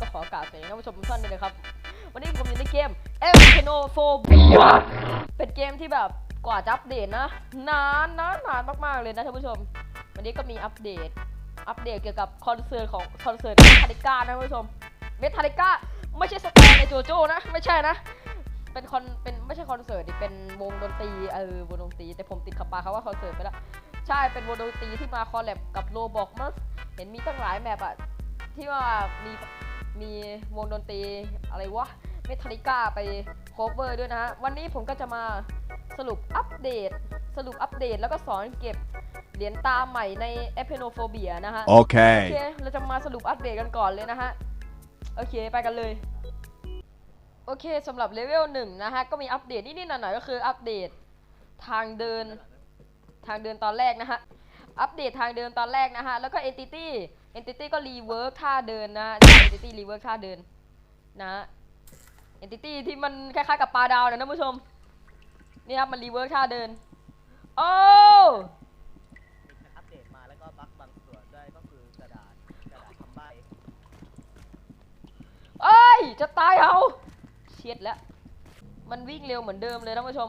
ก็ขอกราบสวัสดีท่านผู้ชมทุกท่านด้วยนะครับ วันนี้ผมอยู่ในเกม e l k e n o p h o b i a เป็นเกมที่แบบกว่าจะอัปเดตนะ นานนานนานมากๆเลยนะท่านผู้ชม วันนี้ก็มีอัปเดต อัปเดตเกี่ยวกับคอนเสิร์ตของคอนเสิร์ตเมทัลิก้านะท่านผู้ชมเมทัลิก้า ไม่ใช่สไตล์ในโจโจ้นะ ไม่ใช่นะ เป็นคอน เป็นไม่ใช่คอนเสิร์ตดิ เป็นวงดนตรีเออวงดนตรี แต่ผมติดขับปากเขาว่าคอนเสิร์ตไปแล้วใช่ เป็นวงดนตรีที่มาคอลแลบกับโรบอกมั้งเห็นมีตั้งหลายแมปอะที่ว่ามีมีวงดนตรีอะไรวะเมทัลิก้าไปโคเวอร์ด้วยนะฮะ วันนี้ผมก็จะมาสรุปอัปเดต สรุปอัปเดตแล้วก็สอนเก็บเหรียญตาใหม่ใน e p i n o p h o b i a นะฮะ โอเค Okay. เราจะมาสรุปอัปเดตกันก่อนเลยนะฮะ โอเคไปกันเลย โอเคสำหรับเลเวลหนึ่งนะฮะ ก็มีอัปเดตนิดๆหน่อยๆก็คืออัปเดตทางเดินทางเดินตอนแรกนะฮะ อัปเดตทางเดินตอนแรกนะฮะ แล้วก็ entity entity ก็รีเวิร์กท่าเดินนะใช่ entity รีเวิร์กท่าเดินนะ entity ที่มันคล้ายๆกับปลาดาวนะท่านผู้ชม นี่ครับมันรีเวิร์กท่าเดิน โอ้ มีอัปเดตมาแล้วก็บั๊กบางส่วนด้วยก็คือกระดาษกระดาษคำใบ้ เอ้ย จะตายเอาเชียดแล้ว มันวิ่งเร็วเหมือนเดิมเลยท่านผู้ชม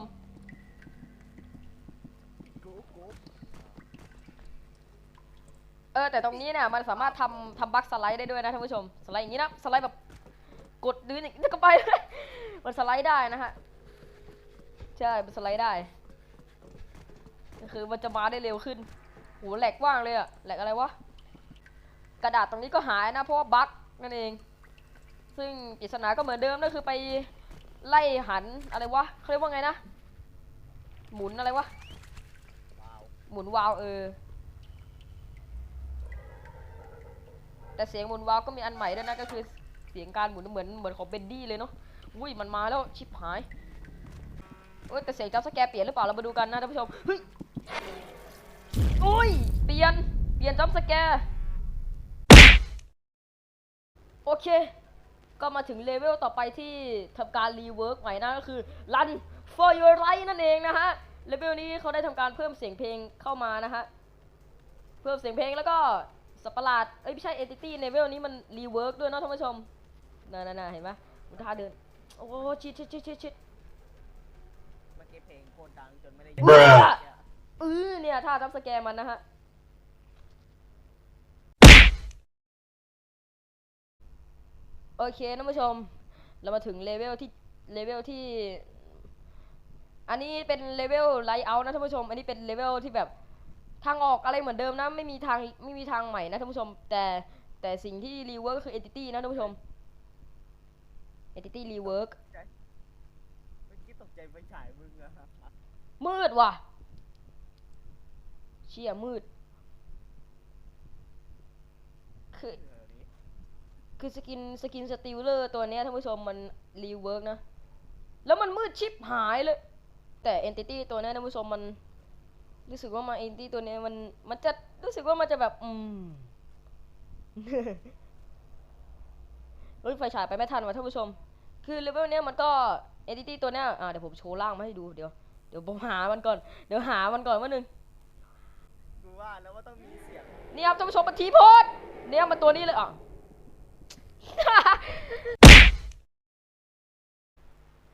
เออ แต่ตรงนี้เนี่ยมันสามารถทำทำบัคสไลด์ได้ด้วยนะท่านผู้ชม สไลด์อย่างนี้นะ สไลด์แบบกดดื้ออย่างนี้ก็ไป มันสไลด์ได้นะฮะ ใช่ มันสไลด์ได้ก็คือมันจะมาได้เร็วขึ้นโหแหลกว่างเลยอะแหลกอะไรวะ กระดาษตรงนี้ก็หายนะเพราะว่าบั๊กนั่นเอง ซึ่งปริศนาก็เหมือนเดิมก็คือไปไล่หันอะไรวะเขาเรียกว่าไงนะ หมุนอะไรวะหมุนวาล์วเออ แต่เสียงหมุนวาล์วก็มีอันใหม่ด้วยนะก็คือเสียงการหมุนเหมือนเหมือนของเบนดี้เลยเนาะอุ้ยมันมาแล้วชิบหายเอ้ยแต่เสียงจับสแกเปลี่ยนหรือเปล่าเรามาดูกันนะท่านผู้ชมเฮ้ยอุ้ยเปลี่ยนเปลี่ยนจับสแกโอเค ก็มาถึงเลเวลต่อไปที่ทำการรีเวิร์กใหม่นะก็คือ Run for your life นั่นเองนะฮะเลเวลนี้เขาได้ทำการเพิ่มเสียงเพลงเข้ามานะฮะเพิ่มเสียงเพลงแล้วก็สัตว์ประหลาดเอ้ยไม่ใช่ entity เลเวลนี้มันรีเวิร์กด้วยเนาะท่านผู้ชมน่าๆๆเห็นปะมันท่าเดิน โอ้โหชิดชิดชิดชิดชิดเมื่อกี้เพลงโคตรดังจนไม่ได้ Bruh เนี่ยเออเนี่ยท่าจับสแกร์มันนะฮะ โอเคท่านผู้ชม เรามาถึงเลเวลที่เลเวลที่ อันนี้เป็นเลเวลไลท์เอาท์นะท่านผู้ชม อันนี้เป็นเลเวลที่แบบทางออกอะไรเหมือนเดิมนะ ไม่มีทางไม่มีทางใหม่นะท่านผู้ชม แต่แต่สิ่งที่รีเวิร์กก็คือ entity นะท่านผู้ชม entity rework เมื่อกี้ตกใจไฟฉายมึงอะมืดว่ะ เชี่ยมืด คือเออนี่ คือสกินสกินสติลเลอร์ตัวเนี้ยท่านผู้ชมมันรีเวิร์กนะ แล้วมันมืดชิบหายเลย แต่เอนติตี้ตัวเนี้ยท่านผู้ชมมันรู้สึกว่ามาเอนติตี้ตัวเนี้ยมันมันจะรู้สึกว่ามันจะแบบ อืมเฮ้ยไฟฉายไปไม่ทันว่ะท่านผู้ชม คือเลเวลเนี้ยมันก็เอนติตี้ตัวเนี้ยอ่าเดี๋ยวผมโชว์ล่างมาให้ดูเดี๋ยวเดี๋ยวผมหามันก่อนเดี๋ยวหามันก่อนว่านึงกูว่าแล้วว่าต้องมีเสียงนี่ครับท่านผู้ชมมันทีโพสเนี่ยมันตัวนี้เลยอะ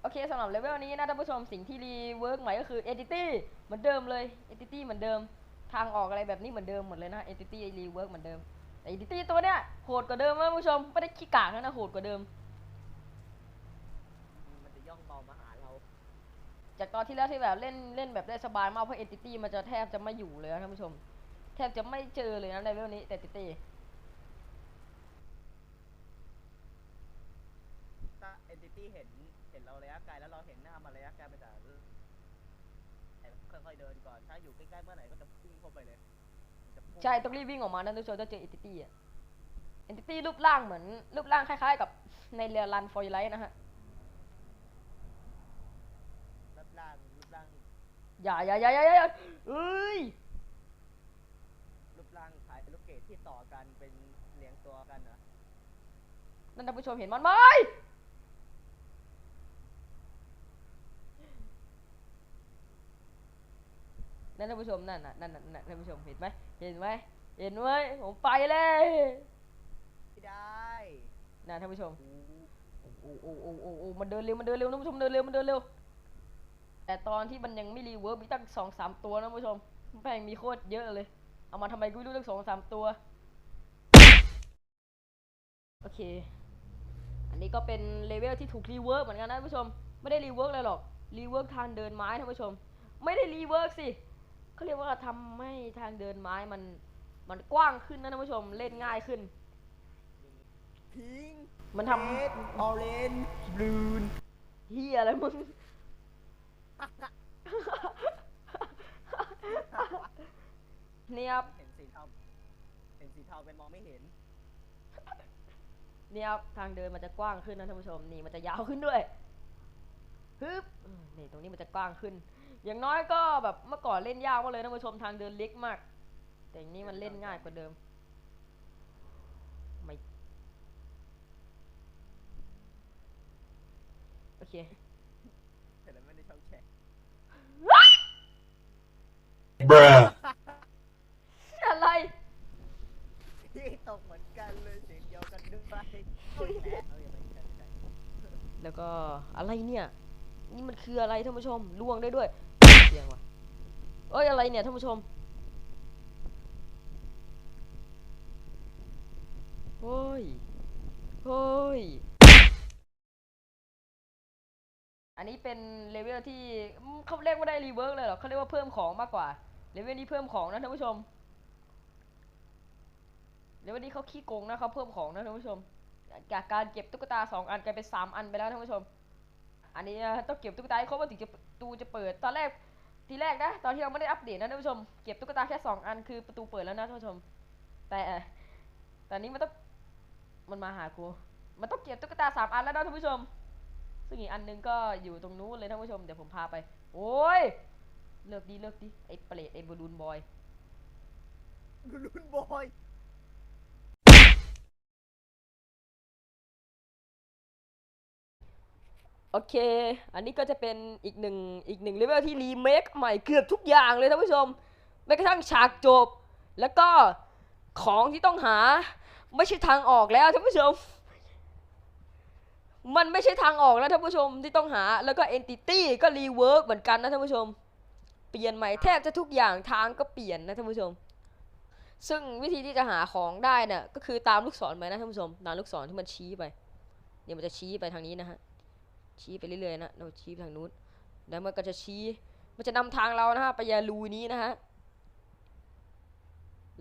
โอเคสำหรับเลเวลนี้นะท่านผู้ชมสิ่งที่รีเวิร์กใหม่ก็คือ entity เหมือนเดิมเลย entity เหมือนเดิม ทางออกอะไรแบบนี้เหมือนเดิมหมดเลยนะ entity รีเวิร์กเหมือนเดิมแต่ entity ตัวเนี้ยโหดกว่าเดิมนะท่านผู้ชมไม่ได้ขี้กากนะโหดกว่าเดิม มันจะย่องเบามาหาเรา จากตอนที่แล้วที่แบบเล่นเล่นแบบได้สบายมากเพราะ entity มันจะแทบจะไม่อยู่เลยนะท่านผู้ชม แทบจะไม่เจอเลยนะในเลเวลนี้แต่ entity ถ้า entity เห็นเห็นเราระยะไกลแล้วเราเห็นหน้ามันระยะไกลมันจะค่อยๆเดินก่อนถ้าอยู่ใกล้ๆเมื่อไหร่ก็จะพุ่งเข้าไปเลยมันจะพุ่งใช่ต้องรีบวิ่งออกมานะทุกคนถ้าเจอ entity อะ entity รูปร่างเหมือนรูปร่างคล้ายๆ กับในเรือรันฟอร์ไลท์นะฮะรูปร่างรูปร่างอย่าอย่าอย่าอย่าอย่าเอ้ยรูปร่างคล้ายลูกเกดที่ต่อกันเป็นเรียงตัวกันนะนั่นท่านผู้ชมเห็นมันไหม นั่นท่านผู้ชมนั่นน่ะนั่นน่ะนั่นน่ะท่านผู้ชมเห็นไหมเห็นไหมเห็นไหมผมไปเลยไม่ได้นะท่านผู้ชมโอ้โอ้โอ้โอ้โอ้โอ้มันเดินเร็วมันเดินเร็วท่านผู้ชมเดินเร็วมันเดินเร็วแต่ตอนที่มันยังไม่รีเวิร์บมีตั้งสองสามตัวนะท่านผู้ชมแม่งมีโคตรเยอะเลย เอามาทำไมกูไม่รู้ตั้งสองสามตัวโอเค อันนี้ก็เป็นเลเวลที่ถูกรีเวิร์กเหมือนกันนะท่านผู้ชม ไม่ได้รีเวิร์กเลยหรอก รีเวิร์กทางเดินไม้ท่านผู้ชม ไม่ได้รีเวิร์กสิ เขาเรียกว่าทำให้ทางเดินไม้มันมันกว้างขึ้นนะท่านผู้ชมเล่นง่ายขึ้น พิงมันทำเรดออเรนจ์บลูนเฮียอะไรมึงเนี่ยครับเห็นสีเทาเห็นสีเทาเป็นมองไม่เห็นเนี่ยครับทางเดินมันจะกว้างขึ้นนะท่านผู้ชมนี่มันจะยาวขึ้นด้วยฮึบอืมนี่ตรงนี้มันจะกว้างขึ้น อย่างน้อยก็แบบเมื่อก่อนเล่นยากมากเลยท่านผู้ชมทางเดินเล็กมาก แต่อย่างนี้มันเล่นง่ายกว่าเดิมไม่โอเคเห็นแล้วไม่ได้ช่องแชร์ Bruh. อะไรที่ตกเหมือนกันเลยเสียงเดียวกันด้วยโอ้ยแหละเอาอย่าไปใช่ใช่แล้วก็อะไรเนี่ย นี่มันคืออะไรท่านผู้ชมล่วงได้ด้วย เสียงว่ะเอ้ยอะไรเนี่ยท่านผู้ชมเฮ้ยเฮ้ยอันนี้เป็นเลเวลที่เขาเรียกว่าได้รีเวิร์กเลยเหรอเขาเรียกว่าเพิ่มของมากกว่าเลเวลนี้เพิ่มของนะท่านผู้ชมเลเวลนี้เขาขี้โกงนะเขาเพิ่มของนะท่านผู้ชมจากการเก็บตุ๊กตาสองอันกลายเป็นสามอันไปแล้วท่านผู้ชม อันนี้ต้องเก็บตุ๊กตาให้ครบว่าถึงจะประตูจะเปิดตอนแรก ทีแรกนะ ตอนที่เราไม่ได้อัปเดตนะท่านผู้ชม เก็บตุ๊กตาแค่สองอันคือประตูเปิดแล้วนะท่านผู้ชม แต่แต่นี้มันต้องมันมาหากูมันต้องเก็บตุ๊กตาสามอันแล้วนะท่านผู้ชม ซึ่งอีกอันหนึงก็อยู่ตรงนู้นเลยท่านผู้ชมเดี๋ยวผมพาไป โอ้ยเลิกดีเลิกดีไอ้เปรตไอ้บอลูนบอยบอลลูนบอย โอเค อันนี้ก็จะเป็นอีกหนึ่งอีกหนึ่งเลเวลที่รีเมคใหม่เกือบทุกอย่างเลยท่านผู้ชมแม้กระทั่งฉากจบ แล้วก็ของที่ต้องหาไม่ใช่ทางออกแล้วท่านผู้ชม มันไม่ใช่ทางออกแล้วท่านผู้ชมที่ต้องหา แล้วก็เอนติตี้ก็รีเวิร์กเหมือนกันนะท่านผู้ชม เปลี่ยนใหม่แทบจะทุกอย่างทางก็เปลี่ยนนะท่านผู้ชม ซึ่งวิธีที่จะหาของได้น่ะก็คือตามลูกศรไปนะท่านผู้ชม ตามลูกศรที่มันชี้ไปเนี่ยมันจะชี้ไปทางนี้นะฮะ ชี้ไปเรื่อยๆนะเราชี้ไปทางนู้นแล้วมันก็จะชี้ มันจะนำทางเรานะฮะไปยารูนี้นะฮะ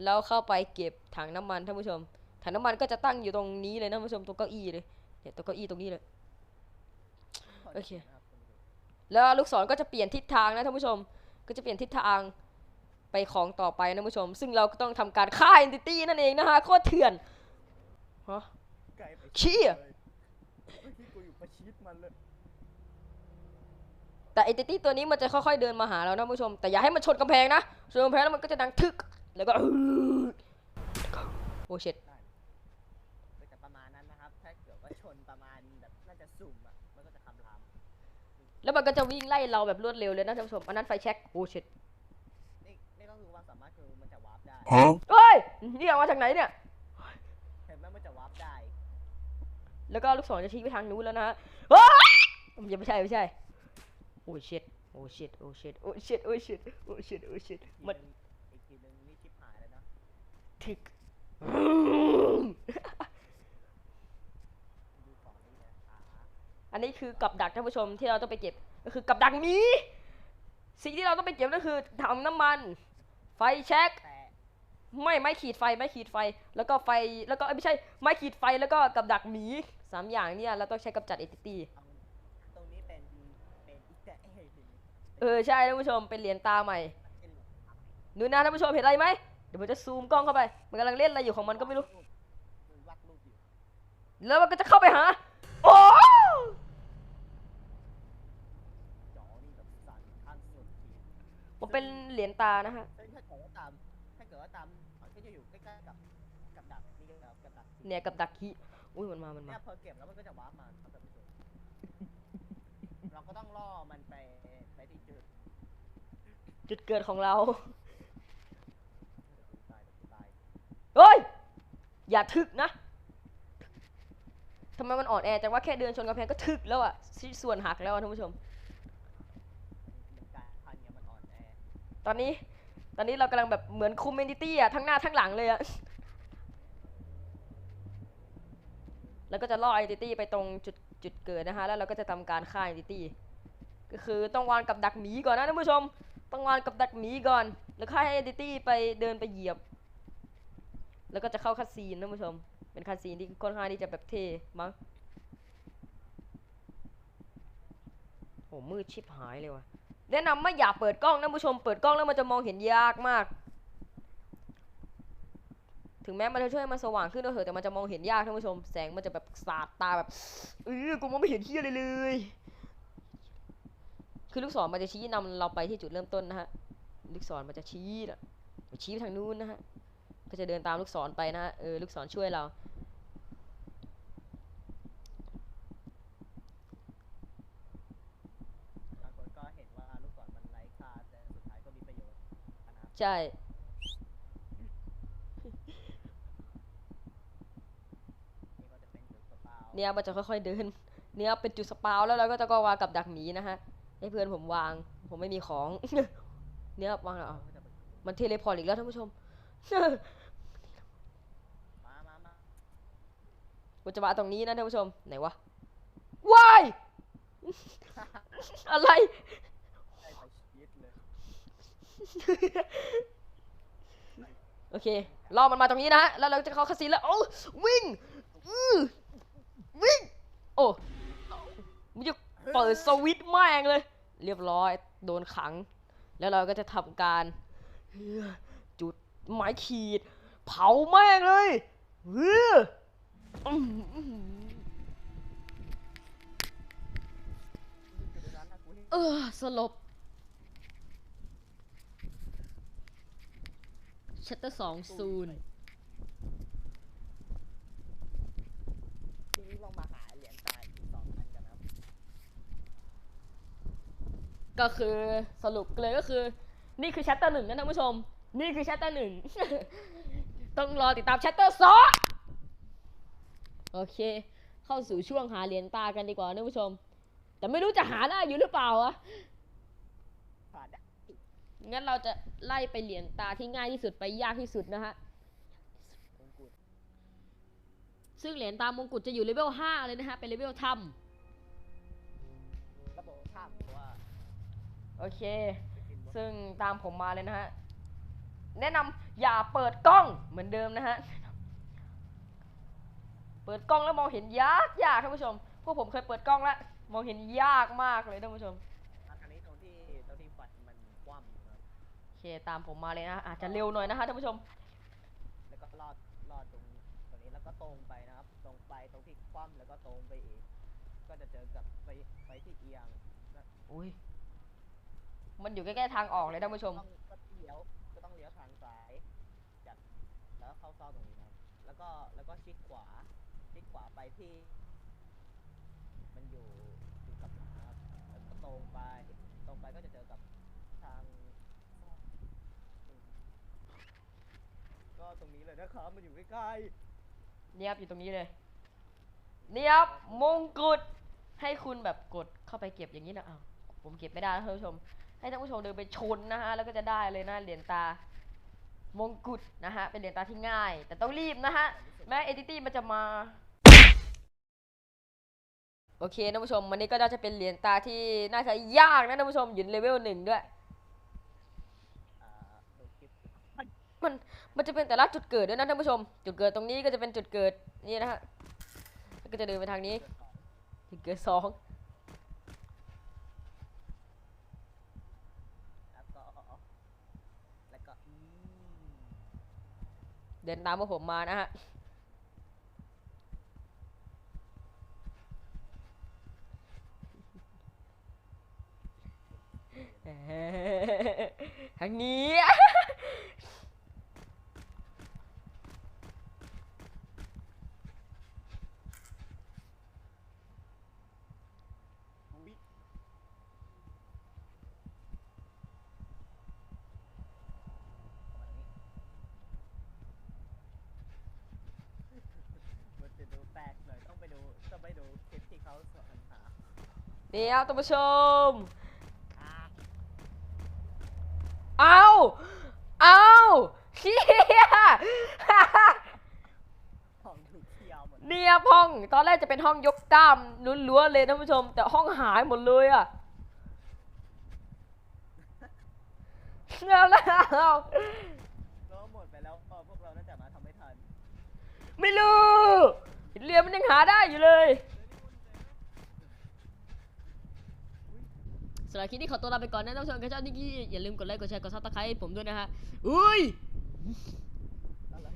แล้วเข้าไปเก็บถังน้ำมันท่านผู้ชม ถังน้ำมันก็จะตั้งอยู่ตรงนี้เลยนะท่านผู้ชมตรงเก้าอี้เลยเนี่ยตรงเก้าอี้ตรงนี้เลยโอเคแล้วลูกศรก็จะเปลี่ยนทิศทางนะท่านผู้ชม ก็จะเปลี่ยนทิศทางไปของต่อไปนะท่านผู้ชม ซึ่งเราก็ต้องทำการฆ่าเอนติตี้นั่นเองนะฮะโคตรเถื่อนฮะไกลไปเชี่ยเลยเมื่อกี้กูอยู่ประชิดมันเลย แต่ไอติตี้ตัวนี้มันจะค่อยๆเดินมาหาเรานะท่านผู้ชม แต่อย่าให้มันชนกำแพงนะชนกำแพงแล้วมันก็จะดังทึก แล้วก็โอ้เช็ดแต่ประมาณนั้นนะครับ ถ้าเกิดว่าชนประมาณแบบน่าจะสุ่มอะ มันก็จะคำราม แล้วมันก็จะวิ่งไล่เราแบบรวดเร็วเลยนะท่านผู้ชม อันนั้นไฟแช็กโอ้เช็ดนี่นี่ก็คือความสามารถคือมันจะวาร์ปได้ Huh? เฮ้ย นี่เอามาจากไหนเนี่ย เห็นไหมมันจะวาร์ปได้ แล้วก็ลูกศรจะชี้ไปทางนู้นแล้วนะฮะเฮ้ยยังไม่ใช่ไม่ใช่ โอ้เช็ดโอ้เช็ดโอ้เช็ดโอ้เช็ดโอ้เช็ดโอ้เช็ดโอ้เช็ดอีกทีมันนึงอีกทีนึงนี่ชิบหายแล้วนะทึกดูของนี่นะอ่าอันนี้คือกับดักท่านผู้ชมที่เราต้องไปเก็บก็คือกับดักหมีสิ่งที่เราต้องไปเก็บก็คือถังน้ำมัน ไฟแช็กแต่ไม่ไม้ขีดไฟไม้ขีดไฟ แล้วก็ไฟแล้วก็เอ้ยไม่ใช่ไม้ขีดไฟแล้วก็กับดักหมีสามอย่างเนี่ยเราต้องใช้กำจัดเอติตี้เอาตรงนี้เป็นเป็นอีกแต่เอ้ย เออใช่ท่านผู้ชมเป็นเหรียญตาใหม่เป็นดูนะท่านผู้ชมเห็นอะไรไหมเดี๋ยวผมจะซูมกล้องเข้าไป มันกำลังเล่นอะไรอยู่ของมันก็ไม่รู้มันวาดรูปอยู่แล้วมันก็จะเข้าไปหา โอ้จอนี่แบบสั่นขั้นสุดขีดมันเป็นเหรียญตานะฮะซึ่งถ้าเกิดว่าตาม ถ้าเกิดว่าตามมันก็จะอยู่ใกล้ๆกับกับดักนี่ก็กับดักสีเนี่ยกับดักฮีอุ้ยมันมา มันมาเนี่ยพอเก็บแล้วมันก็จะวาร์ปมาครับท่านผู้ชม เราก็ต้องล่อมันไปไปที่จุดจุดเกิดของเราตายตายเฮ้ย อย่าทึกนะทำไมมันอ่อนแอจังว่าแค่เดินชนกำแพงก็ทึกแล้วอะชิ้นส่วนหักแล้วอะท่านผู้ชมมันการพันเนี่ยมันอ่อนแอตอนนี้ ตอนนี้เรากำลังแบบเหมือนคุมเอนติตี้อะทั้งหน้าทั้งหลังเลยอะแล้วก็จะล่อเอนติตี้ไปตรงจุด จุดเกิดนะฮะแล้วเราก็จะทำการฆ่าเอนติตี้ก็คือต้องวางกับดักหมีก่อนนะท่านผู้ชม ต้องวางกับดักหมีก่อน แล้วค่อยให้เอนติตี้ไปเดินไปเหยียบ แล้วก็จะเข้าคัดซีนท่านผู้ชม เป็นคัดซีนที่ค่อนข้างที่จะแบบเท่มั้งโอ้มืดชิบหายเลยว่ะแนะนำว่อย่าเปิดกล้องนะผู้ชม เปิดกล้องแล้วมันจะมองเห็นยากมาก ถึงแม้มันจะช่วยให้มันสว่างขึ้นก็เถอะแต่มันจะมองเห็นยากท่านผู้ชม แสงมันจะแบบสาดตาแบบเออกูมองไม่เห็นที่อะไรเลย คือลูกศรมันจะชี้นำเราไปที่จุดเริ่มต้นนะฮะ ลูกศรมันจะชี้นะชี้ไปทางนู้นนะฮะ ก็จะเดินตามลูกศรไปนะฮะ เออ ลูกศรช่วยเราบา เนี่ยมันจะค่อยๆเดิน เนี่ยเป็นจุดสปาวแล้วเราก็จะก็วางกับดักหมีนะฮะให้เพื่อนผมวาง ผมไม่มีของ เนี่ยวางแล้วเอมันเทเลพอร์ตอีกแล้วท่านผู้ชมกูจะมาตรงนี้นะท่านผู้ชมไหนวะว้ายอะไรโอเครอมันมาตรงนี้นะฮะแล้วเราจะเข้าคาสินแล้วโอ้วิ่งอื้อ วิ่งโอ้มันจะเปิดสวิตช์แม่งเลย เรียบร้อยโดนขัง แล้วเราก็จะทำการ จุดไม้ขีด เผาแม่งเลยเอออื้อเออสลบชัตเตอร์สองศูนย์ นี้ลองมาหาเหรียญตายอีกสองอันกันนะครับก็คือสรุปเลยก็คือ นี่คือชัตเตอร์หนึ่งนะท่านผู้ชม นี่คือชัตเตอร์หนึ่ง ต้องรอติดตามชัตเตอร์สองโอเค เข้าสู่ช่วงหาเหรียญตากันดีกว่าท่านผู้ชม แต่ไม่รู้จะหาได้อยู่หรือเปล่าอะผ่านได้งั้นเราจะไล่ไปเหรียญตาที่ง่ายที่สุดไปยากที่สุดนะฮะ มงกุฎ ซึ่งเหรียญตามงกุฎจะอยู่เลเวล5เลยนะฮะ เป็นเลเวลถ้ระบบข้ามเพราะว่าำโอเคไปกินมดซึ่งตามผมมาเลยนะฮะ แนะนำอย่าเปิดกล้องเหมือนเดิมนะฮะ เปิดกล้องแล้วมองเห็นยากยากท่านผู้ชม พวกผมเคยเปิดกล้องแล้วมองเห็นยากมากเลยท่านผู้ชมอันนี้ตรงที่ตรงที่ฟันมันคว่ำนะครับโอเคตามผมมาเลยนะอาจจะเร็วหน่อยนะฮะท่านผู้ชม แล้วก็ลอดลอดตรงตรงนี้แล้ว ก็ตรงไปนะครับ ตรงไปตรงที่คว่ำแล้วก็ตรงไปอีก ก็จะเจอกับไปไปที่เอียงอุ้ย มันอยู่ใกล้ๆทางออกเลยท่านผู้ชม ต้องก็เลี้ยวก็ต้องเลี้ยวทางซ้ายจัดแล้วก็เข้าซอกตรงนี้นะครับ แล้วก็แล้วก็ชิดขวาชิดขวาไปที่ มันอยู่อยู่กับหมาครับแล้วก็ตรงไป ตรงไปก็จะเจอกับทาง ก็ตรงนี้เลยนะครับมันอยู่ใกล้เนียบอยู่ตรงนี้เลยเนียบมงกุฎให้คุณแบบกดเข้าไปเก็บอย่างนี้นะอ้าวผมเก็บไม่ได้ท่านผู้ชม ให้ท่านผู้ชมเดินไปชนนะฮะแล้วก็จะได้เลยนะเหรียญตามงกุฎนะฮะเป็นเหรียญตาที่ง่าย แต่ต้องรีบนะฮะแม้เอดิตี้มันจะมาโอเคท่านผู้ชมวันนี้ก็น่าจะเป็นเหรียญตาที่น่าจะยากนะท่านผู้ชมอยู่เลเวลหนึ่งด้วย ๆอ่าดูคลิป มันมันจะเป็นแต่ละจุดเกิดด้วยนะท่านผู้ชม จุดเกิดตรงนี้ก็จะเป็นจุดเกิดนี่นะฮะก็จะเดินไปทางนี้ จุดเกิดสองแล้วก็แล้วก็เดินตามพวกผมมานะฮะทางนี้ อุ๊ย เขาสวนหา เดี๋ยวท่านผู้ชมอ่าเอาเอาเฮียของถูกเที่ยวหมดเนี่ยห้องตอนแรกจะเป็นห้องยกกล้ามล้วนๆเลยท่านผู้ชม แต่ห้องหายหมดเลยอะแล้วแล้วก็หมดไปแล้วพอพวกเราน่าจะมาทำไม่ทัน ไม่รู้เรียนมันยังหาได้อยู่เลยสำหรับคลิปนี้ขอตัวลาไปก่อนนะท่านผู้ชมถ้าชอบนี่อย่าลืมกดไลค์กดแชร์กดซับสไครต์ให้ผมด้วยนะฮะอุ้ยอะไร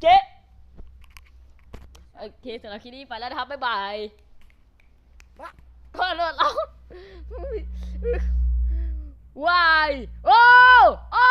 เจ๊โอเคสำหรับคลิปนี้ไปแล้วนะครับบ๊ายบายก็เลือดเราวายโอ้โอ้